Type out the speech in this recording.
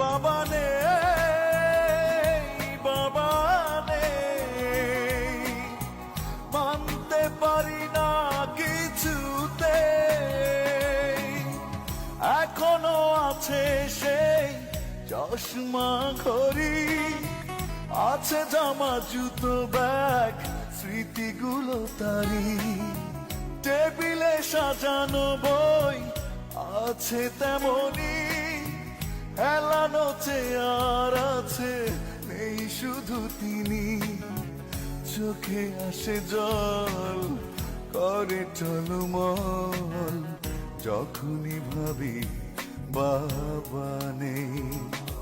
বাবা নেই বাবা নেই। মানতে পারি না কিছুতে এখনও আছে সেই চশমা ঘড়ি, আছে জামা জুতো ব্যাগ, স্মৃতিগুলো তারি। টেবিলে সাজানো বই আছে তেমনি হেলানো চেয়ার আছে, নেই শুধু তিনি। চোখে আসে জল, করে টলমল যখনই ভাবি বাবা নেই।